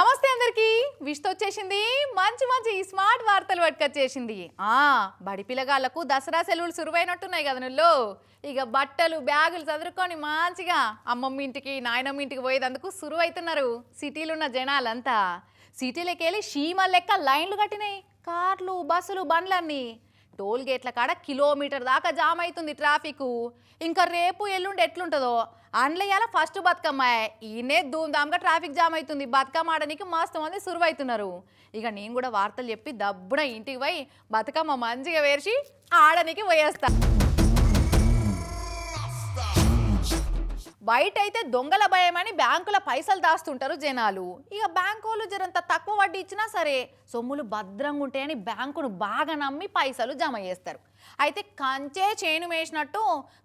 నమస్తే అందరికి. విష్తో వచ్చేసింది. మంచి మంచి స్మార్ట్ వార్తలు పట్టుకొచ్చేసింది. ఆ బడి పిల్లగాళ్ళకు దసరా సెలవులు సురువైనట్టున్నాయి కదా నువ్వు ఇక బట్టలు బ్యాగులు చదువుకొని మంచిగా అమ్మమ్మ ఇంటికి నాయనమ్మ ఇంటికి పోయేదందుకు సురువైతున్నారు సిటీలు ఉన్న జనాలంతా. సిటీలోకి వెళ్ళి లెక్క లైన్లు కట్టినాయి. కార్లు బస్సులు బండ్లన్నీ. టోల్ గేట్ల కాడ కిలోమీటర్ దాకా జామ్ అవుతుంది ట్రాఫిక్. ఇంకా రేపు ఎల్లుండి ఎట్లుంటుందో? అండ్లయ్యాల ఫస్ట్ బతుకమ్మ ఈయనే ధూమ్ధామ్గా ట్రాఫిక్ జామ్ అవుతుంది బతుకమ్మ ఆడడానికి మస్తు మంది సురువైతున్నారు. ఇక నేను కూడా వార్తలు చెప్పి దబ్బున ఇంటికి పోయి బతుకమ్మ మంచిగా వేర్చి ఆడనికి పోయేస్తాను బయట అయితే దొంగల భయమని బ్యాంకుల పైసలు దాస్తుంటారు జనాలు. ఇక బ్యాంకు వాళ్ళు జరంత తక్కువ వడ్డీ ఇచ్చినా సరే సొమ్ములు భద్రంగా ఉంటాయని బ్యాంకును బాగా నమ్మి పైసలు జమ చేస్తారు. అయితే కంచే చేను వేసినట్టు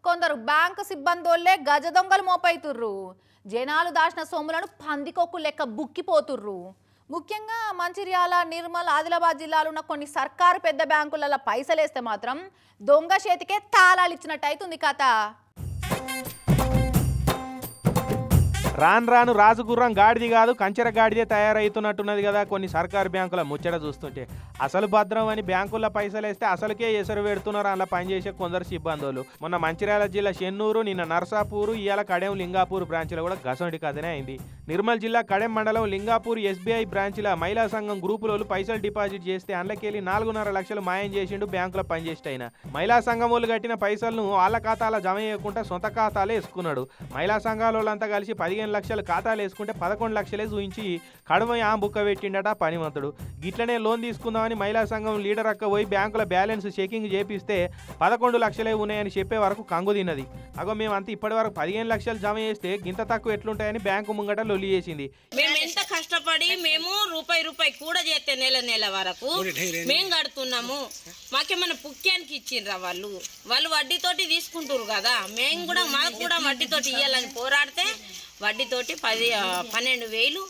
కొందరు బ్యాంకు సిబ్బందోళ్ళే గజ దొంగలు మోపైతుర్రు. జనాలు దాచిన సొమ్ములను పందికొక్కు లెక్క బుక్కిపోతుర్రు. ముఖ్యంగా మంచిర్యాల నిర్మల్ ఆదిలాబాద్ జిల్లాలో ఉన్న కొన్ని సర్కారు పెద్ద బ్యాంకులలో పైసలేస్తే మాత్రం దొంగ చేతికే తాళాలు ఇచ్చినట్టు అవుతుంది కథ. రాను రాను రాజుగుర్రం గాడిది కాదు కంచెర గాడిదే తయారవుతున్నట్టున్నది కదా కొన్ని సర్కారు బ్యాంకుల ముచ్చట చూస్తుంటే. అసలు భద్రం అని బ్యాంకుల్లో పైసలు వేస్తే అసలుకే ఎసరు పెడుతున్నారు అలా పనిచేసే కొందరు సిబ్బందులు మొన్న మంచిర్యాల జిల్లా చెన్నూరు నిన్న నర్సాపూరు ఇవాళ కడెం లింగాపూర్ బ్రాంచ్లో కూడా గసంటి కథనే అయింది. నిర్మల్ జిల్లా కడెం మండలం లింగాపూర్ ఎస్బీఐ బ్రాంచ్ల మహిళా సంఘం గ్రూపులోళ్ళు పైసలు డిపాజిట్ చేస్తే అందులోకెళ్ళి నాలుగున్నర లక్షలు మాయం చేసిండు బ్యాంకులో పనిచేస్ట్ అయిన. మహిళా సంఘం వాళ్ళు కట్టిన పైసలను వాళ్ళ ఖాతాలో జమ చేయకుండా సొంత ఖాతాలే వేసుకున్నాడు. మహిళా సంఘాల వాళ్ళంతా కలిసి పదిహేను లక్షలు ఖాతాలు వేసుకుంటే పదకొండు లక్షలే చూయించి కడుమ ఆ బుక్క పెట్టిండట పనిమంతుడు. గిట్లనే లోన్ తీసుకుందామని మహిళా సంఘం లీడర్ అక్క పోయి బ్యాంకుల బ్యాలెన్స్ చెకింగ్ చేపిస్తే పదకొండు లక్షలే ఉన్నాయని చెప్పే వరకు కంగు తిన్నది. అగో మేము అంత ఇప్పటి వరకు పదిహేను లక్షలు జమ చేస్తే గింత తక్కువ ఎట్లుంటాయని బ్యాంకు ముంగట లొల్లి చేసింది. మేము ఎంత కష్టపడి మేము రూపాయి రూపాయి కూడా చేస్తే నెల నెల వరకు మేము కడుతున్నాము. మాకేమైనా పుక్యానికి ఇచ్చిండ్రా వాళ్ళు? వాళ్ళు వడ్డీతోటి తీసుకుంటారు కదా. మేము కూడా మాకు కూడా వడ్డీతోటి ఇవ్వాలని పోరాడితే వడ్డీతోటి పది పన్నెండు వేలు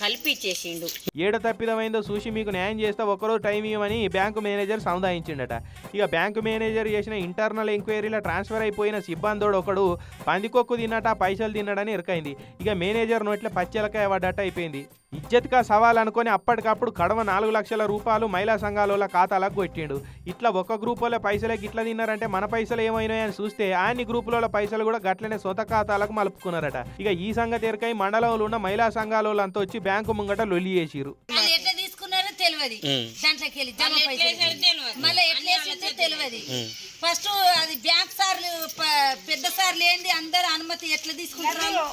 కలిపి ఇచ్చేసిండు ఏడ తప్పిదమైందో చూసి మీకు న్యాయం చేస్తే ఒకరోజు టైం ఇవ్వమని బ్యాంకు మేనేజర్ సముదాయించిండట ఇక బ్యాంకు మేనేజర్ చేసిన ఇంటర్నల్ ఎంక్వైరీలో ట్రాన్స్ఫర్ అయిపోయిన సిబ్బందోడు ఒకడు పందికొక్కు తిన్నట పైసలు తిన్నాడని ఇరకైంది. ఇక మేనేజర్ నోట్లో పచ్చెలకాయ పడ్డట్టు అయిపోయింది. ఇజ్జత్గా సవాల్ అనుకొని అప్పటికప్పుడు కడవ నాలుగు లక్షల రూపాయలు మహిళా సంఘాల ఖాతాలకు కొట్టిండు. ఇట్లా ఒక గ్రూపులో పైసలే గిట్ల తిన్నారంటే మన పైసలు ఏమైనాయని చూస్తే అన్ని గ్రూపులలో పైసలు కూడా గట్లనే సొంత ఖాతాలకు మలుపుకున్నారట. ఇక ఈ సంగతి ఎరకై మండలంలో ఉన్న మహిళా సంఘాల అంతా వచ్చి బ్యాంకు ముంగట లొల్లి చేసిరు వాళ్ళు ఎట్లా తీసుకున్నారో తెలియదు. దాంట్లోకి వెళ్ళి జమ పైసలు మళ్ళీ ఎట్లా వేసిందో తెలియదు. ఫస్ట్ అది బ్యాంక్ సార్లు పెద్ద సార్లు ఏంది అందరు అనుమతి ఎట్లా తీసుకుంటారు?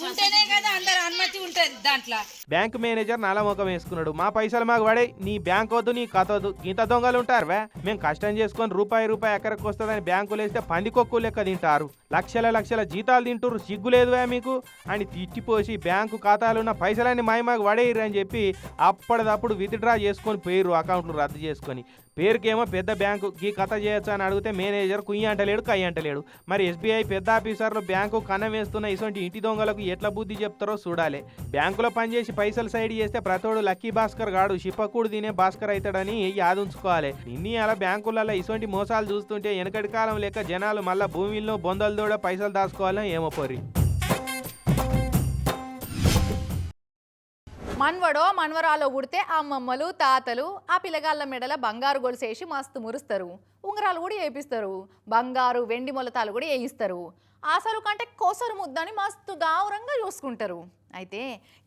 ఉంటేనే కదా అందరు అనుమతి ఉంటది దాంట్లో. బ్యాంక్ మేనేజర్ నల్లముఖం వేసుకున్నాడు. మా పైసలు మాకు పడే నీ బ్యాంక్ వద్దు నీ కథ వద్దు ఇంత దొంగలు ఉంటారు వే మేము కష్టం చేసుకొని రూపాయి రూపాయి ఎక్కడికి వస్తుందని బ్యాంకులు వేస్తే పందికొక్కు లెక్క తింటారు. లక్షల లక్షల జీతాలు తింటారు సిగ్గు లేదువే మీకు? అని తిట్టిపోసి బ్యాంకు ఖాతాలు ఉన్న పైసలన్నీ మాయ మాకు పడేయరు అని చెప్పి అప్పటిదప్పుడు విత్డ్రా చేసుకొని పోయిర్రు అకౌంట్లు రద్దు చేసుకొని. పేరుకేమో పెద్ద బ్యాంకు. ఈ కథ చేయొచ్చు అని అడిగితే మేనేజర్ కుయ్యి అంటలేడు కయ్య అంటలేడు. మరి ఎస్బీఐ పెద్ద ఆఫీసర్లు బ్యాంకు కన్నం వేస్తున్న ఇటువంటి ఇంటి దొంగలకు ఎట్లా బుద్ధి చెప్తారో చూడాలి. బ్యాంకులో పనిచేసి పైసలు సైడ్ చేస్తే ప్రతోడు లక్కీ భాస్కర్ గాడు షిప్పకూడు తినే భాస్కర్ అవుతాడని యాదుంచుకోవాలి. ఇన్ని అలా బ్యాంకులలో ఇటువంటి మోసాలు చూస్తుంటే వెనకటి కాలం లేక జనాలు మళ్ళా భూమిలో బొందలు దూడ పైసలు దాచుకోవాలని ఏమో పోరి మన్వడో మన్వరాలో ఉడితే అమ్మమ్మలు తాతలు ఆ పిల్లగాళ్ళ మెడల బంగారు గొలుసేసి మస్తు మురుస్తారు. ఉంగరాలు కూడా వేపిస్తారు. బంగారు వెండి మొలతాలు కూడా వేయిస్తారు. ఆశలు కంటే కోసరు ముద్దని మస్తు గావురంగా చూసుకుంటారు. అయితే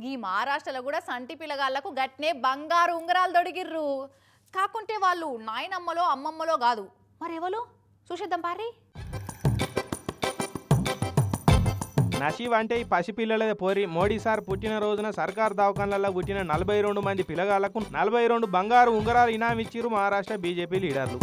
ఈ మహారాష్ట్రలో కూడా సంటి పిల్లగాళ్ళకు గట్నే బంగారు ఉంగరాలు దొడిగిర్రు కాకుంటే వాళ్ళు నాయనమ్మలో అమ్మమ్మలో కాదు. మరెవలో? చూసేద్దాం పారి. నషీవ్ అంటే ఈ పసిపిల్లలదే పోరి. మోడీ సార్ పుట్టిన రోజున సర్కార్ దవాఖాన్లలో పుట్టిన నలభై రెండు మంది పిల్లగాళ్ళకు నలభై రెండు బంగారు ఉంగరాలు ఇనామిచ్చిరు మహారాష్ట్ర బీజేపీ లీడర్లు.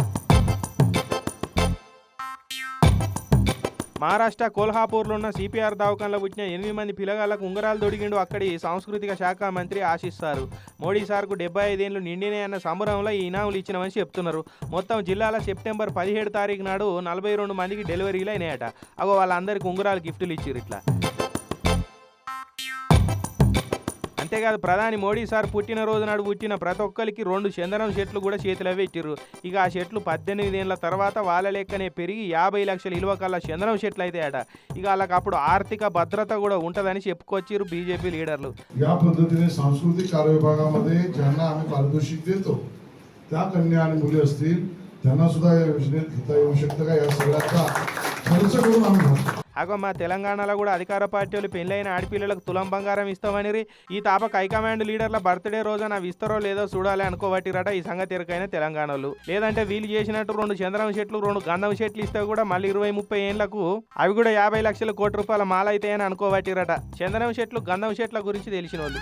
మహారాష్ట్ర కోల్హాపూర్లో ఉన్న సిపిఆర్ దవాఖాన్లో పుట్టిన ఎనిమిది మంది పిల్లగాళ్ళకు ఉంగరాలు దొడిగిండు అక్కడి సాంస్కృతిక శాఖ మంత్రి ఆశిస్తారు. మోడీ సార్కు డెబ్బై ఐదేళ్ళు నిండినే అన్న సంబరంలో ఈ ఇనాములు ఇచ్చినవని చెప్తున్నారు. మొత్తం జిల్లాలో సెప్టెంబర్ పదిహేడు తారీఖు నాడు నలభై రెండు మందికి డెలివరీలు అయినాయట. అగో వాళ్ళందరికీ ఉంగరాలు గిఫ్టులు ఇచ్చారు ఇట్లా. అంతేకాదు ప్రధాని మోడీ సార్ పుట్టినరోజు నాడు పుట్టిన ప్రతి ఒక్కరికి రెండు చందనం చెట్లు కూడా చేతిలో పెట్టిర్రు ఇక ఆ చెట్లు పద్దెనిమిది ఏళ్ళ తర్వాత వాళ్ళ లెక్కనే పెరిగి యాభై లక్షల ఇలువ కల్లా చందనం చెట్లు అవుతాయట ఇక వాళ్ళకి అప్పుడు ఆర్థిక భద్రత కూడా ఉంటుందని చెప్పుకొచ్చిర్రు బీజేపీ లీడర్లు या पद्धतीने सांस्कृतिक कार्य विभागामध्ये ज्यांना आम्ही पारितोषिक देतो त्या कन्या आणि मुली असतील त्यांना सुद्धा या योजनेत घेता येऊ शकतं का या सगळ्याचा खर्च करून आम्ही भरतो అగో మా తెలంగాణలో కూడా అధికార పార్టీ వాళ్ళు పెళ్ళైన ఆడపిల్లలకు తులం బంగారం ఇస్తామని ఈ తాపక హైకమాండ్ లీడర్ల బర్త్డే రోజున అవి ఇస్తారో లేదో చూడాలి అనుకోబట్టిరట ఈ సంగతి ఎరకైన తెలంగాణలో లేదంటే వీళ్ళు చేసినట్టు రెండు చంద్రం చెట్లు రెండు గంధం చెట్లు ఇస్తే కూడా మళ్ళీ ఇరవై ముప్పై ఏళ్లకు అవి కూడా యాభై లక్షల కోటి రూపాయల మాల అవుతాయని అనుకోబట్టిరట చందనం చెట్లు గంధం చెట్ల గురించి తెలిసిన వాళ్ళు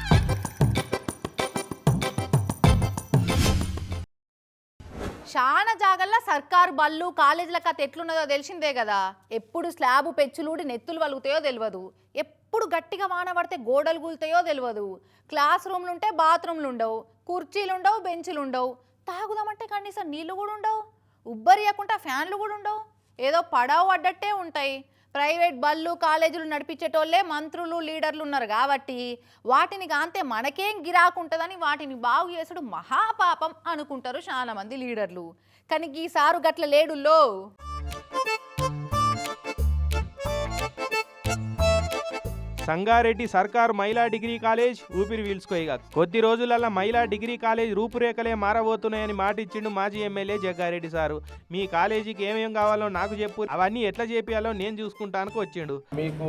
చాలా జాగల్లో సర్కారు బళ్ళు కాలేజీల కథ ఎట్లున్నదో తెలిసిందే కదా. ఎప్పుడు స్లాబ్ పెచ్చులుడి నెత్తులు వలుగుతాయో తెలియదు ఎప్పుడు గట్టిగా వాన పడితే గోడలు కూలుతాయో తెలియదు క్లాస్ రూమ్లు ఉంటే బాత్రూమ్లు ఉండవు కుర్చీలు ఉండవు బెంచులు ఉండవు తాగుదామంటే కనీసం నీళ్ళు కూడా ఉండవు. ఉబ్బరియకుండా ఫ్యాన్లు కూడా ఉండవు. ఏదో పడవ పడ్డట్టే ఉంటాయి. ప్రైవేట్ బళ్ళు కాలేజీలు నడిపించేటోళ్ళే మంత్రులు లీడర్లు ఉన్నారు కాబట్టి వాటిని కాంతే మనకేం గిరాకుంటుందని వాటిని బాగు చేసుడు మహాపాపం అనుకుంటారు చాలామంది లీడర్లు. కానీ ఈసారు గట్ల లేడుల్లో. సంగారెడ్డి సర్కారు మహిళా డిగ్రీ కాలేజ్ ఊపిరి పీల్చుకోయిగా కొద్ది రోజులలో మహిళా డిగ్రీ కాలేజ్ రూపురేఖలే మారబోతున్నాయని మాటిచ్చిండు మాజీ ఎమ్మెల్యే జగ్గారెడ్డి సారు. మీ కాలేజీకి ఏమేం కావాలో నాకు చెప్పు. అవన్నీ ఎట్లా చేపియాలో నేను చూసుకుంటానికి వచ్చిండు. మీకు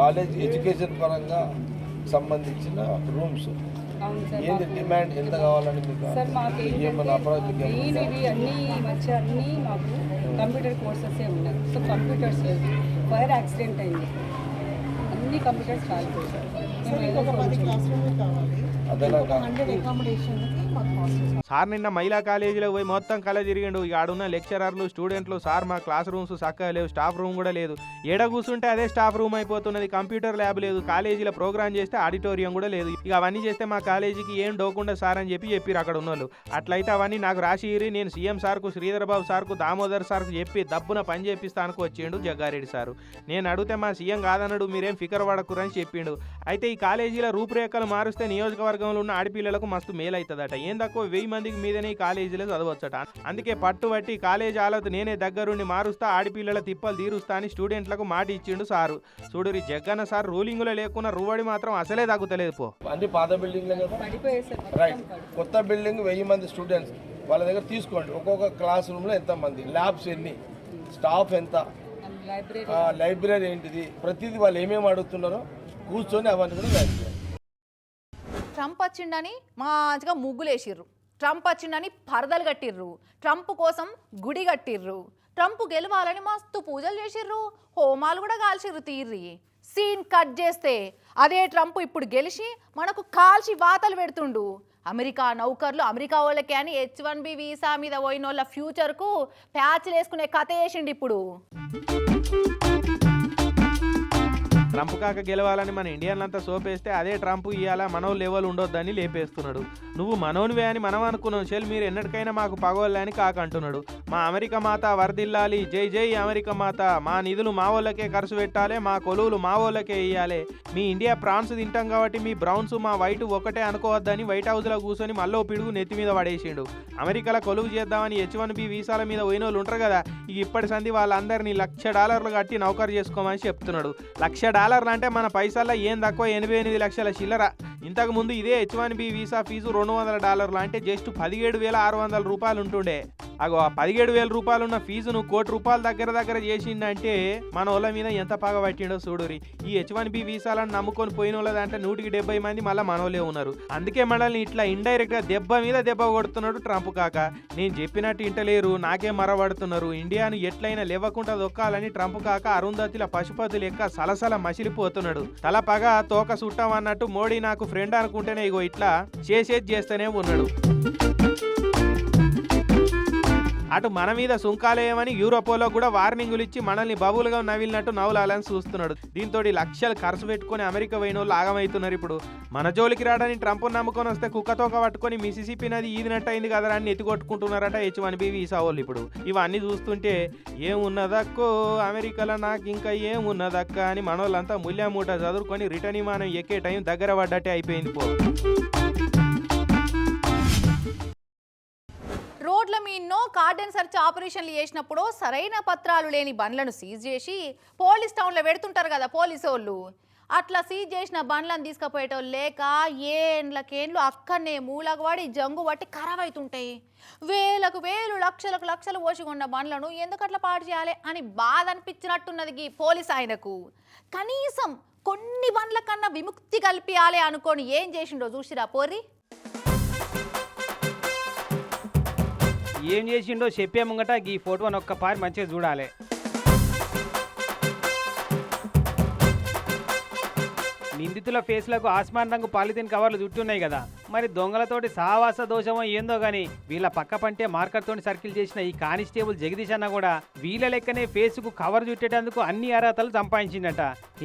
కాలేజ్ ఎడ్యుకేషన్ పరంగా సంబంధించిన రూమ్స్. ఏంది డిమాండ్? ఎంత కావాలని మెయిన్ ఇవి అన్ని అన్ని మాకు కంప్యూటర్ కోర్సెస్ ఉన్నాయి. సో కంప్యూటర్స్ ఫైర్ యాక్సిడెంట్ అయింది. అన్ని కంప్యూటర్స్ కాలిపోయాయి సార్ మేము ఏదో కొంచెం- అదనా కా- సార్ నిన్న మహిళా కాలేజీలో పోయి మొత్తం కళ తిరిగిండు. ఇక ఆడున్న లెక్చరర్లు స్టూడెంట్లు సార్ మా క్లాస్ రూమ్స్ చక్కగా లేవు స్టాఫ్ రూమ్ కూడా లేదు. ఏడ కూర్చుంటే అదే స్టాఫ్ రూమ్ అయిపోతున్నది కంప్యూటర్ ల్యాబ్ లేదు కాలేజీలో ప్రోగ్రామ్ చేస్తే ఆడిటోరియం కూడా లేదు. ఇక అవన్నీ చేస్తే మా కాలేజీకి ఏం డోకుండా సార్ అని చెప్పి చెప్పిరు అక్కడ ఉన్నోళ్ళు. అట్లయితే అవన్నీ నాకు రాసి ఇరి నేను సీఎం సార్కు శ్రీధర్ బాబు సార్కు దామోదర్ సార్కు చెప్పి దబ్బున పని చేపిస్తానుకు వచ్చిండు జగ్గారెడ్డి సారు. నేను అడిగితే మా సీఎం కాదన్నాడు మీరేం ఫికర్ పడకురని చెప్పిండు. అయితే ఈ కాలేజీల రూపురేఖలు మారుస్తే నియోజకవర్గంలో ఉన్న ఆడపిల్లలకు మస్తు మేలు ఏం తక్కువ వెయ్యి మందికి మీదనే ఈ కాలేజీలో చదవచ్చట. అందుకే పట్టుబట్టి కాలేజ్ ఆలతు నేనే దగ్గరుండి మారుస్తా ఆడపిల్లల తిప్పలు తీరుస్తా అని స్టూడెంట్లకు మాట ఇచ్చిండు సారు. చూడురి జగ్గన్న సార్ రూలింగ్లో లేకున్నా రువడి మాత్రం అసలే తగ్గుతలేదు పో. అన్ని పాత బిల్డింగ్లే కదా? పడిపోయాయి సార్ రైట్ కొత్త బిల్డింగ్ వెయ్యి మంది స్టూడెంట్స్. వాళ్ళ దగ్గర తీసుకోండి. ఒక్కొక్క క్లాస్ రూమ్లో ఎంతమంది ల్యాబ్స్ ఎన్ని? స్టాఫ్ ఎంత? లైబ్రరీ ఆ, లైబ్రరీ ఏంటిది? ప్రతిదీ వాళ్ళు ఏమేమి అడుగుతున్నారో కూర్చొని అవన్నీ కూడా వచ్చిండని మంచిగా ముగ్గులేసిర్రు. ట్రంప్ వచ్చిండని పరదలు కట్టిర్రు. ట్రంప్ కోసం గుడి కట్టిర్రు. ట్రంప్ గెలవాలని మస్తు పూజలు చేసిర్రు. హోమాలు కూడా కాల్చిర్రు తీర్రి. సీన్ కట్ చేస్తే అదే ట్రంప్ ఇప్పుడు గెలిచి మనకు కాల్చి వాతలు పెడుతుండు. అమెరికా నౌకర్లు అమెరికా వాళ్ళకే అని హెచ్ వన్ బి వీసా మీద పోయిన వాళ్ళ ఫ్యూచర్కు ప్యాచ్లు వేసుకునే కథ వేసిండు ఇప్పుడు. ట్రంప్ కాక గెలవాలని మన ఇండియన్లంతా సోపేస్తే అదే ట్రంప్ ఇవాళ మనో లెవెల్ ఉండొద్దని లేపేస్తున్నాడు. నువ్వు మనోనివే అని మనం అనుకున్నాం చెల్ మీరు ఎన్నటికైనా మాకు పగోళ్ళే అని కాక అంటున్నాడు మా అమెరికా మాత వరదిల్లాలి జై జై అమెరికా మాత. మా నిధులు మా వాళ్ళకే ఖర్చు పెట్టాలి మా కొలువులు మా వాళ్ళకే ఇయ్యాలి. మీ ఇండియా ప్రాన్స్ తింటాం కాబట్టి మీ బ్రౌన్స్ మా వైట్ ఒకటే అనుకోవద్దని వైట్ హౌస్లో కూర్చొని మళ్ళీ పిడుగు నెత్తి మీద పడేసిండు. అమెరికాలో కొలువు చేద్దామని హెచ్ వన్ బి వీసాల మీద పోయిన వాళ్ళు ఉంటారు కదా ఇక ఇప్పటి సంది వాళ్ళందరినీ లక్ష డాలర్లు కట్టి నౌకరు చేసుకోమని చెప్తున్నాడు. లక్ష డాలర్లు అంటే మన పైసల్లో ఏం తక్కువ? ఎనభై ఎనిమిది లక్షల చిల్లర. ఇంతకు ముందు ఇదే H one B visa fee రెండు వందల డాలర్లు అంటే జస్ట్ పదిహేడు వేల ఆరు వందల రూపాయలు ఉంటుండే. అగో ఆ పదిహేడు వేల రూపాయలు ఉన్న ఫీజును కోటి రూపాయల దగ్గర దగ్గర చేసిండంటే మన వాళ్ళ మీద ఎంత పగ పట్టిండో చూడురి ఈ హెచ్ వన్ బి వీసాలను నమ్ముకొని పోయిన వాళ్ళ దాంట్లో నూటికి డెబ్బై మంది మళ్ళీ మనోలే ఉన్నారు. అందుకే మనల్ని ఇట్లా ఇండైరెక్ట్గా దెబ్బ మీద దెబ్బ కొడుతున్నాడు ట్రంప్ కాక. నేను చెప్పినట్టు ఇంటలేరు నాకే మరవడుతున్నారు. ఇండియాను ఎట్లయినా లేవకుండా దొక్కాలని ట్రంప్ కాక అరుంధతిల పశుపతి లెక్క సలసల మసిలిపోతున్నాడు. తల పగ తోక సుట్టం అన్నట్టు మోడీ నాకు ఫ్రెండ్ అనుకుంటేనే ఇగో ఇట్లా చేసేది చేస్తూనే ఉన్నాడు. అటు మన మీద సుంకాలేయమని యూరోపోలో కూడా వార్నింగులు ఇచ్చి మనల్ని బబులుగా నవిలినట్టు నవ్వులాలని చూస్తున్నాడు. దీంతో లక్షలు ఖర్చు పెట్టుకొని అమెరికా పోయిన వాళ్ళు ఆగమవుతున్నారు ఇప్పుడు. మన జోలికి రాడని ట్రంప్ నమ్ముకొని వస్తే కుక్కతోక పట్టుకొని మిసిసిపి నది ఈదినట్టు అయింది కదరా అని ఎత్తికొట్టుకుంటున్నారట హెచ్ వన్ బి వీసావోళ్ళు ఇప్పుడు. ఇవన్నీ చూస్తుంటే ఏమున్నదక్కో? అమెరికాలో నాకు ఇంకా ఏమున్నదక్క? అని మనోళ్ళంతా ముల్యామూట చదువుకొని రిటర్న్ విమానం ఎక్కే టైం దగ్గర పడ్డట్టే అయిపోయింది పో. రోడ్ల ఎన్నో కార్డెన్ సెర్చ్ ఆపరేషన్లు చేసినప్పుడు సరైన పత్రాలు లేని బండ్లను సీజ్ చేసి పోలీస్ టౌన్లో పెడుతుంటారు కదా పోలీసు వాళ్ళు. అట్లా సీజ్ చేసిన బండ్లను తీసుకుపోయేటోళ్ళు లేక ఏండ్లకేండ్లు అక్కడనే మూలకు పడి జంగు పట్టి ఖరాబ్ అవుతుంటాయి వేలకు వేలు లక్షలకు లక్షలు పోసికొన్న బండ్లను ఎందుకు అట్లా పాడు చేయాలి అని బాధ అనిపించినట్టున్నది ఈ పోలీస్ ఆయనకు. కనీసం కొన్ని బండ్ల కన్నా విముక్తి కల్పించాలి అనుకొని ఏం చేసిండో చూసిరా పోర్రి? ఏం చేసిండో చెప్పే ముంగట ఈ ఫోటోని ఒక్కపారి మంచిగా చూడాలి. నిందితుల ఫేస్లకు ఆస్మాన్ రంగు పాలిథిన్ కవర్లు చుట్టున్నాయి కదా. మరి దొంగలతోటి సావాస దోషమో ఏందో గాని వీళ్ళ పక్క పంటే మార్కర్ తోటి సర్కిల్ చేసిన ఈ కానిస్టేబుల్ జగదీష్ అన్న కూడా వీళ్ళ లెక్కనే ఫేస్కు కవర్ చుట్టేటందుకు అన్ని అర్హతలు సంపాదించిందట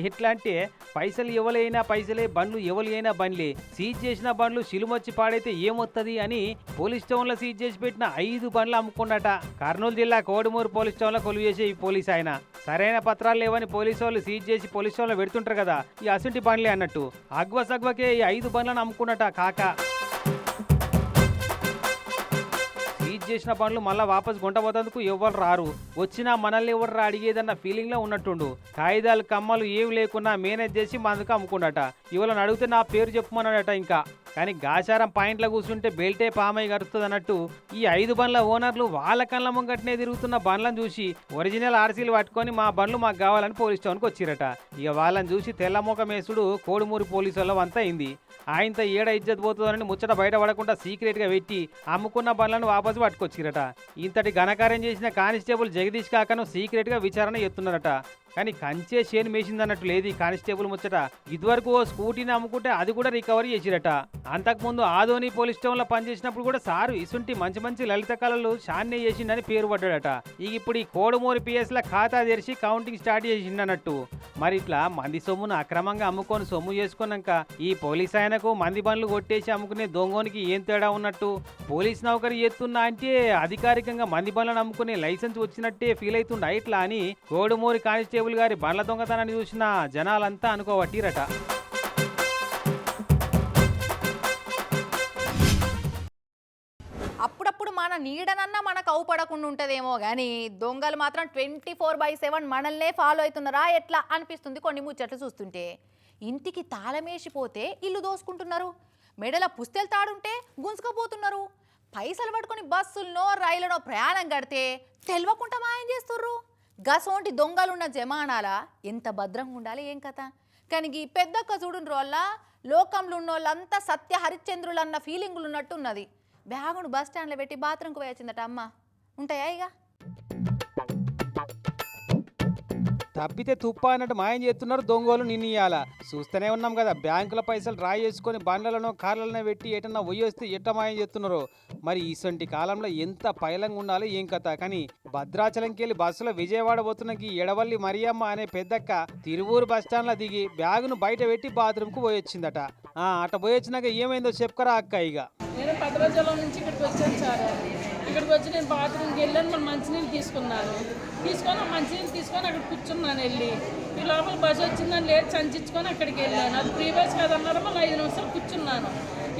ఎట్లా అంటే పైసలు ఎవలైనా పైసలే బండ్లు ఎవరు అయినా బండ్లే. సీజ్ చేసిన బండ్లు సిలుమొచ్చి పాడైతే ఏమొత్తది అని పోలీస్ టౌన్లో సీజ్ చేసి పెట్టిన ఐదు బండ్లు అమ్ముకున్నట. కర్నూలు జిల్లా కోడుమూరు పోలీస్ టౌన్లో కొలువు చేసే ఈ పోలీస్ ఆయన. సరైన పత్రాలు లేవని పోలీసు వాళ్ళు సీజ్ చేసి పోలీస్ స్టేషన్లో పెడుతుంటారు కదా. ఈ అసంటి బండ్లే అన్నట్టు. అగ్వ సగ్వకే ఈ ఐదు బండ్లను అమ్ముకున్నట కాక. సీజ్ చేసిన పనులు మళ్ళా వాపస్ గుంటపోతందుకు ఎవరు రారు. వచ్చినా మనల్ని ఎవరు రా అడిగేదన్న ఫీలింగ్లో ఉన్నట్టుండు. కాగితాలు కమ్మలు ఏం లేకున్నా మేనేజ్ చేసి మందుకు అమ్ముకున్నట. ఇవాళ అడిగితే నా పేరు చెప్పుమన్నాడట ఇంకా. కానీ గాచారం పాయింట్లో కూర్చుంటే బెల్టే పామై గడుస్తుంది అన్నట్టు ఈ ఐదు బండ్ల ఓనర్లు వాళ్ళ కళ్ళ ముంగట్నే తిరుగుతున్న బండ్లను చూసి ఒరిజినల్ ఆర్సీలు పట్టుకొని మా బండ్లు మాకు కావాలని పోలీస్ స్టేషన్కి వచ్చిరట. ఇక వాళ్ళని చూసి తెల్లమొక మేసుడు కోడుమూరి పోలీసు వాళ్ళ అంతా అయింది. ఆయనతో ఏడ ఇజ్జత్ పోతుందని ముచ్చట బయట పడకుండా సీక్రెట్గా పెట్టి అమ్ముకున్న బండ్లను వాపసు పట్టుకొచ్చిరట. ఇంతటి ఘనకార్యం చేసిన కానిస్టేబుల్ జగదీష్ కాకను సీక్రెట్గా విచారణ ఎత్తున్నారట కానీ కంచే చేను మేసింది అన్నట్టు లేదు ఈ కానిస్టేబుల్ ముచ్చట. ఇదివరకు ఓ స్కూటీని అమ్ముకుంటే అది కూడా రికవరీ చేసిరట. అంతకుముందు ఆదోని పోలీస్ స్టేషన్లో పనిచేసినప్పుడు కూడా సారు ఇసుంటి మంచి మంచి లలిత కళలు షాన్నే చేసిండని పేరు పడ్డాడట. ఇక ఇప్పుడు ఈ కోడుమూరి పిఎస్ల ఖాతా తెరిచి కౌంటింగ్ స్టార్ట్ చేసిండన్నట్టు. మరి ఇట్లా మంది సొమ్మును అక్రమంగా అమ్ముకొని సొమ్ము చేసుకున్నాక ఈ పోలీస్ ఆయనకు మంది బండ్లు కొట్టేసి అమ్ముకునే దొంగోనికి ఏం తేడా ఉన్నట్టు? పోలీస్ నౌకరి చేస్తున్నా అంటే అధికారికంగా మంది బండ్లను అమ్ముకునే లైసెన్స్ వచ్చినట్టే ఫీల్ అవుతుండ ఇట్లా అని కోడుమూరి కానిస్టేబుల్ గారి బండ్ల దొంగతనాన్ని చూసిన జనాలంతా అనుకోవట్టిరట. అప్పుడప్పుడు మన నీడనన్నా మనకు అవుపడకుండా ఉంటుందేమో కానీ దొంగలు మాత్రం ట్వంటీ ఫోర్ బై సెవెన్ మనల్నే ఫాలో అవుతున్నారా ఎట్లా అనిపిస్తుంది కొన్ని ముచ్చట్లు చూస్తుంటే. ఇంటికి తాళమేసిపోతే ఇల్లు దోసుకుంటున్నారు. మెడల పుస్తెలు తాడుంటే గుంజుకపోతున్నారు. పైసలు పట్టుకొని బస్సులనో రైలునో ప్రయాణం కడితే తెలవకుండా మాయం చేస్తుర్రు. గసోంటి దొంగలున్న జమానాల? ఎంత భద్రంగా ఉండాలి ఏం కథ? కానీ ఈ పెద్దక్క చూడుండ్రు వల్ల లోకంలో ఉన్న వాళ్ళంతా సత్య హరిశ్చంద్రులు అన్న ఫీలింగులు ఉన్నట్టు ఉన్నది బ్యాగును బస్ స్టాండ్లో పెట్టి బాత్రూమ్కి పోయొచ్చిందట అమ్మ. ఉంటాయా ఇక? తప్పితే తుప్ప అన్నట్టు మాయం చేస్తున్నారు దొంగోలు నిన్నీయాల చూస్తూనే ఉన్నాం కదా బ్యాంకుల పైసలు డ్రా చేసుకొని బండ్లలోనో కార్లలోనో పెట్టి ఎటన్నా వస్తే ఎట్ట మాయం చేస్తున్నారో? మరి ఇసంటి కాలంలో ఎంత పైలంగా ఉండాలి ఏం కథ? కానీ భద్రాచలంకెళ్ళి బస్సులో విజయవాడ పోతున్నకి ఎడవల్లి మరియమ్మ అనే పెద్దక్క తిరువూరు బస్ స్టాండ్లో దిగి బ్యాగును బయట పెట్టి బాత్రూమ్కు పోయొచ్చిందట. ఆ, అట పోయొచ్చినాక ఏమైందో చెప్పుకరా అక్క ఇక నేను భద్రాచలం నుంచి ఇక్కడికి వచ్చాను సార్. ఇక్కడికి వచ్చి నేను బాత్రూమ్కి వెళ్ళాను మరి మంచినీళ్ళు తీసుకున్నాను. తీసుకొని మంచినీళ్ళు తీసుకొని అక్కడ కూర్చున్నాను వెళ్ళి. ఈ లోపల బస్సు వచ్చిందని లేదు సంచించుకొని అక్కడికి వెళ్ళాను. అది ఫ్రీ బస్ కదన్నారు మళ్ళీ ఐదు నిమిషాలు కూర్చున్నాను.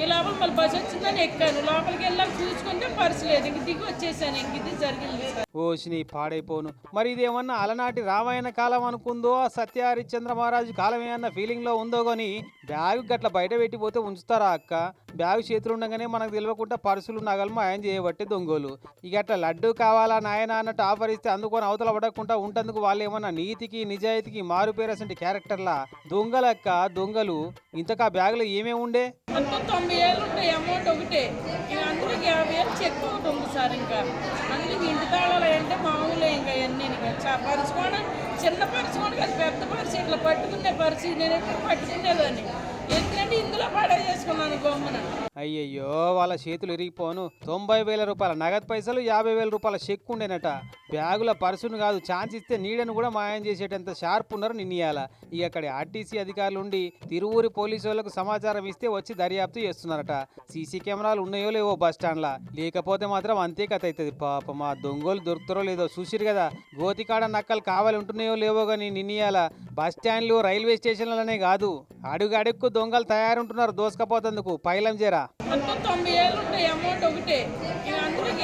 ఈ లోపల మళ్ళీ బస్సు వచ్చిందని ఎక్కాను. లోపలికి వెళ్ళాక చూసుకుంటే పర్సు లేదు. ఇంక దిగి వచ్చేసాను. ఇంక ఇది జరిగింది. ఓసిని పాడైపోను. మరి ఇదేమన్నా అలనాటి రామాయణ కాలం అనుకుందో సత్యహరిశ్చంద్ర మహారాజు కాలం అన్న ఫీలింగ్లో ఉందో కానీ బ్యాగ్ గట్ల బయట పెట్టిపోతే ఉంచుతారా అక్క? బ్యాగ్ చేతులు ఉండగానే మనకు తెలియకుండా పర్సులు నగలు మాయం చేయబట్టే దొంగోలు. ఇక అట్లా లడ్డు కావాలా నాయన అన్నట్టు ఆఫర్ ఇస్తే అందుకొని అవతల పడకుండా ఉంటందుకు వాళ్ళు ఏమన్నా నీతికి నిజాయితీకి మారుపేరు పేరసంటి క్యారెక్టర్లా దొంగలక్క దొంగలు. ఇంతకా బ్యాగులో ఏమేమి ఉండే? తొంభై ఏళ్ళు ఉంటాయి అమౌంట్ ఒకటే. అందులో యాభై చెక్ ఒకటి ఉంది సార్ ఇంకా. అందులో ఇంటి తాళాలు అంటే మామూలు ఇంకా అన్నీ పరుచుకోవడం చిన్న పరుచుకోవడం కాదు పెద్ద పరిచి ఇట్లా పట్టుకునే పరిచి నేను ఎప్పుడు పట్టుకునేదాన్ని? ఎందుకంటే ఇందులో పడే చేసుకున్నాను గమ్మున. అయ్యయ్యో వాళ్ళ చేతులు ఇరిగిపోను. తొంభై వేల రూపాయల నగదు పైసలు యాభై వేల రూపాయల చెక్ ఉండేనట. బ్యాగుల పర్సును కాదు ఛాన్స్ ఇస్తే నీడను కూడా మాయం చేసేటంత షార్ప్ ఉన్నారు నిన్నయాల. ఇక అక్కడ ఆర్టీసీ అధికారులు ఉండి తిరువూరి పోలీసు వాళ్ళకు సమాచారం ఇస్తే వచ్చి దర్యాప్తు చేస్తున్నారట. సీసీ కెమెరాలు ఉన్నాయో లేవో బస్ స్టాండ్లా. లేకపోతే మాత్రం అంతే కథ అవుతుంది పాప మా దొంగలు దొరుకుతారో లేదో చూసిరు కదా. గోతికాడ నక్కలు కావాలి ఉంటున్నాయో లేవో కానీ నిన్నయాల. బస్ స్టాండ్లు రైల్వే స్టేషన్లనే కాదు. అడుగు అడుక్కు దొంగలు తయారుంటున్నారు దోసుకపోతందుకు. పైలం చేరా మొత్తం తొంభై ఏళ్ళు ఉంటాయి అమౌంట్ ఒకటే.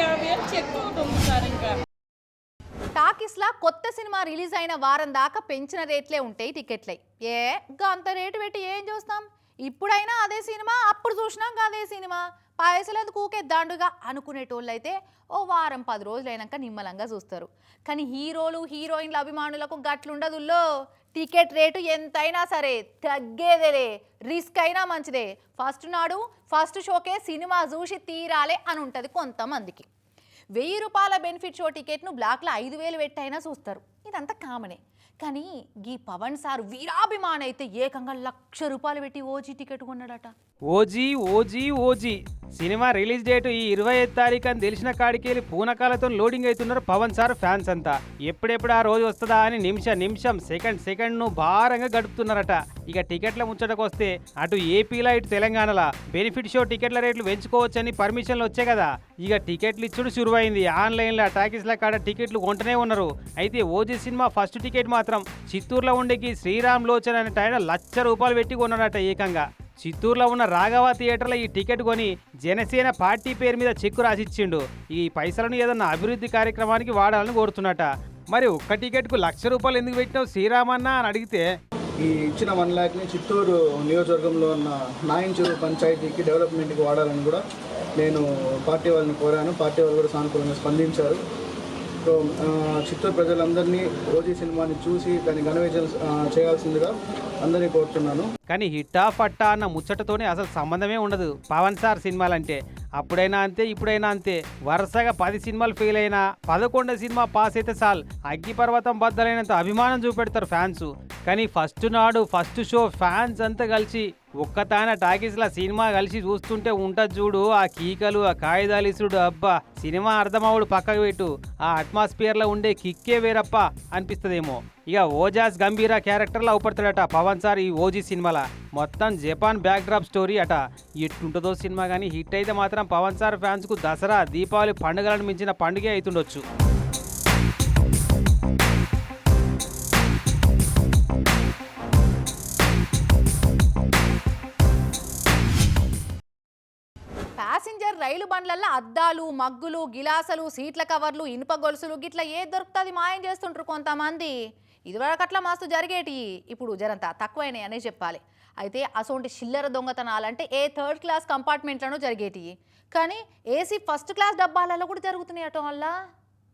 యాభై చెక్ ఒకటి ఉంది సార్ ఇంకా. టాకీస్లా కొత్త సినిమా రిలీజ్ అయిన వారం దాకా పెంచిన రేట్లే ఉంటాయి టికెట్లే. ఏ అంత రేటు పెట్టి ఏం చూస్తాం? ఇప్పుడైనా అదే సినిమా అప్పుడు చూసినాం అదే సినిమా. పాయసలేదు ఎందుకు దండుగా అనుకునేటోళ్ళు అయితే ఓ వారం పది రోజులైనాక నిమ్మలంగా చూస్తారు. కానీ హీరోలు హీరోయిన్ల అభిమానులకు గట్లుండదుల్లో టికెట్ రేటు ఎంతైనా సరే తగ్గేదేలే. రిస్క్ అయినా మంచిదే. ఫస్ట్ నాడు ఫస్ట్ షోకే సినిమా చూసి తీరాలే అని ఉంటుంది కొంతమందికి. వెయ్యి రూపాయల బెనిఫిట్ షో టికెట్ను బ్లాక్లో ఐదు వేలు పెట్టైనా చూస్తారు. ఇదంతా కామనే. కానీ గీ పవన్ సార్ వీరాభిమాన్ అయితే ఏకంగా లక్ష రూపాయలు పెట్టి ఓజీ టికెట్ కొన్నాడట. OG OG OG. Cinema release date ఈ ఇరవై ఐదు తారీఖు అని తెలిసిన కాడికెళ్ళి పూనకాలతో లోడింగ్ అవుతున్నారు పవన్ సార్ ఫ్యాన్స్ అంతా. ఎప్పుడెప్పుడు ఆ రోజు వస్తుందా అని నిమిషం నిమిషం సెకండ్ సెకండ్ను భారంగా గడుపుతున్నారట. ఇక టికెట్ల ముచ్చటకు వస్తే అటు ఏపీలో ఇటు తెలంగాణలో బెనిఫిట్ షో టికెట్ల రేట్లు పెంచుకోవచ్చని పర్మిషన్లు వచ్చాయి కదా. ఇక టికెట్లు ఇచ్చుడు శురువైంది ఆన్లైన్లో టాకీస్ల కాడ టికెట్లు కొంటనే ఉన్నారు. అయితే ఓజీ సినిమా ఫస్ట్ టికెట్ మాత్రం చిత్తూరులో ఉండేకి శ్రీరామ్ లోచన్ అనే ఆయన లక్ష రూపాయలు పెట్టి కొన్నాడట ఏకంగా. చిత్తూరులో ఉన్న రాఘవ థియేటర్లో ఈ టికెట్ కొని జనసేన పార్టీ పేరు మీద చెక్కు రాసిచ్చిండు. ఈ పైసలను ఏదన్నా అభివృద్ధి కార్యక్రమానికి వాడాలని కోరుతున్నట. మరి ఒక్క టికెట్కు లక్ష రూపాయలు ఎందుకు పెట్టినావు శ్రీరామన్న అని అడిగితే ఈ ఇచ్చిన వన్ ల్యాక్ని చిత్తూరు నియోజకవర్గంలో ఉన్న నాయంచూరు పంచాయతీకి డెవలప్మెంట్కి వాడాలని కూడా నేను పార్టీ వాళ్ళని కోరాను. పార్టీ వాళ్ళు కూడా సానుకూలంగా స్పందించారు. సో చిత్తూరు ప్రజలందరినీ రోజీ సినిమాని చూసి దాన్ని ఘన విజయం చేయాల్సిందిగా అందరినీ కోరుతున్నాను. కానీ హిట్టా పట్టా అన్న ముచ్చటతోనే అసలు సంబంధమే ఉండదు. పవన్ సార్ సినిమాలంటే అప్పుడైనా అంతే ఇప్పుడైనా అంతే. వరుసగా పది సినిమాలు ఫెయిల్ అయినా పదకొండో సినిమా పాస్ అయితే చాలు. అగ్గిపర్వతం బద్దలైనంత అభిమానం చూపెడతారు ఫ్యాన్స్ కానీ ఫస్ట్ నాడు ఫస్ట్ షో ఫ్యాన్స్ అంతా కలిసి ఒక్కతాన టాకీస్లా సినిమా కలిసి చూస్తుంటే ఉంటుంది చూడు ఆ కీకలు ఆ కాగితాలు అబ్బా సినిమా అర్థమవుడు పక్కకు పెట్టు. ఆ అట్మాస్ఫియర్లో ఉండే కిక్కే వేరప్ప అనిపిస్తుందేమో. ఇక ఓజాస్ గంభీర క్యారెక్టర్లో అవుపడతాడట పవన్ సార్ ఈ ఓజీ సినిమాలో. మొత్తం జపాన్ బ్యాక్ డ్రాప్ స్టోరీ అట. ఎట్టుంటుందో సినిమా కానీ హిట్ అయితే మాత్రం పవన్ సార్ ఫ్యాన్స్కు దసరా దీపావళి పండుగలను మించిన పండుగే అవుతుండొచ్చు ప్యాసింజర్ రైలు బండ్లల్లో అద్దాలు మగ్గులు గిలాసలు సీట్ల కవర్లు ఇనుప గొలుసులు గిట్ల ఏ దొరుకుతుంది మాయం చేస్తుంటారు కొంతమంది? ఇదివరకు అట్లా మస్తు జరిగేటి ఇప్పుడు జరంతా తక్కువైనాయి అనే చెప్పాలి. అయితే అసోంటి చిల్లర దొంగతనాలంటే ఏ థర్డ్ క్లాస్ కంపార్ట్మెంట్లను జరిగేటి. కానీ ఏసీ ఫస్ట్ క్లాస్ డబ్బాలలో కూడా జరుగుతున్నాయి అటం వల్ల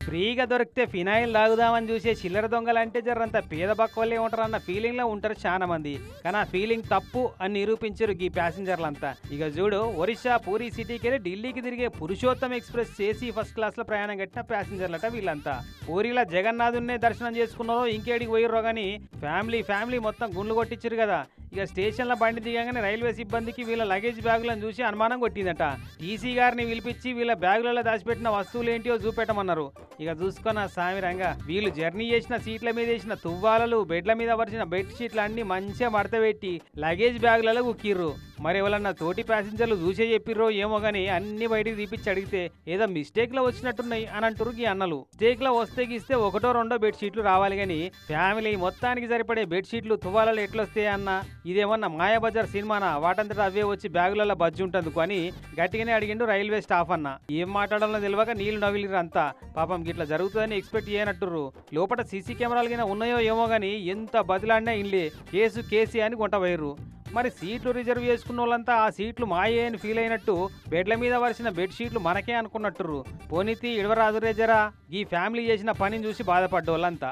ఫ్రీగా దొరికితే ఫినాయిల్ తాగుదామని చూసే చిల్లర దొంగలంటే జరంత పేద బక్కవల్లే ఉంటారన్న ఫీలింగ్లో ఉంటారు చాలా మంది కానీ ఆ ఫీలింగ్ తప్పు అని నిరూపించారు ఈ ప్యాసింజర్లంతా. ఇక చూడు ఒరిస్సా పూరి సిటీకి వెళ్ళి ఢిల్లీకి తిరిగే పురుషోత్తం ఎక్స్ప్రెస్ చేసి ఫస్ట్ క్లాస్లో ప్రయాణం కట్టిన ప్యాసింజర్లట వీళ్ళంతా. పూరిలా జగన్నాథున్నే దర్శనం చేసుకున్నారో ఇంకేడికి పోయిర్రో కానీ ఫ్యామిలీ ఫ్యామిలీ మొత్తం గుండ్లు కొట్టించారు కదా ఇక స్టేషన్ల బండి దిగగానే రైల్వే సిబ్బందికి వీళ్ళ లగేజ్ బ్యాగులను చూసి అనుమానం కొట్టిందట. టీసీ గారిని పిలిపించి వీళ్ళ బ్యాగులలో దాచిపెట్టిన వస్తువులు ఏంటియో చూపెట్టమన్నారు. ఇక చూసుకున్న సామిరంగా వీళ్ళు జర్నీ చేసిన సీట్ల మీద వేసిన తువ్వాలలు బెడ్ల మీద పరిచిన బెడ్షీట్లు అన్ని మంచిగా మడతపెట్టి లగేజ్ బ్యాగులలో ఉక్కిర్రు. మరి ఎవరన్నా తోటి ప్యాసింజర్లు చూసే చెప్పిర్రో ఏమో గానీ అన్ని బయటికి తీపిచ్చి అడిగితే ఏదో మిస్టేక్లో వచ్చినట్టున్నాయి అని అంటారు ఈ అన్నలు. మిస్టేక్లో వస్తే గీస్తే ఒకటో రెండో బెడ్ షీట్లు రావాలి గాని ఫ్యామిలీ మొత్తానికి సరిపడే బెడ్ షీట్లు తువ్వాలలో ఎట్లొస్తాయి అన్న ఇదేమన్నా మాయాబజార్ సినిమానా? వాటంతటా అవే వచ్చి బ్యాగులలో బజ్జి ఉంటుంది అని గట్టిగానే అడిగిండు రైల్వే స్టాఫ్ అన్న. ఏం మాట్లాడాలో తెలియక నీళ్ళు నవిలిరు అంతా. పాపం గిట్లా జరుగుతుందని ఎక్స్పెక్ట్ చేయనట్టురు లోపల సీసీ కెమెరాలు గిన ఉన్నాయో ఏమో కానీ ఎంత బదిలాడినా ఇన్లే. కేసు కేసీ అని కొంట మరి సీట్లు రిజర్వ్ చేసుకున్న వాళ్ళంతా ఆ సీట్లు మాయే అని ఫీల్ అయినట్టు బెడ్ల మీద వరిసిన బెడ్ షీట్లు మనకే అనుకున్నట్టురు పోనీతి ఇడవరాజురేజరా ఈ ఫ్యామిలీ చేసిన పనిని చూసి బాధపడ్డ వాళ్ళంతా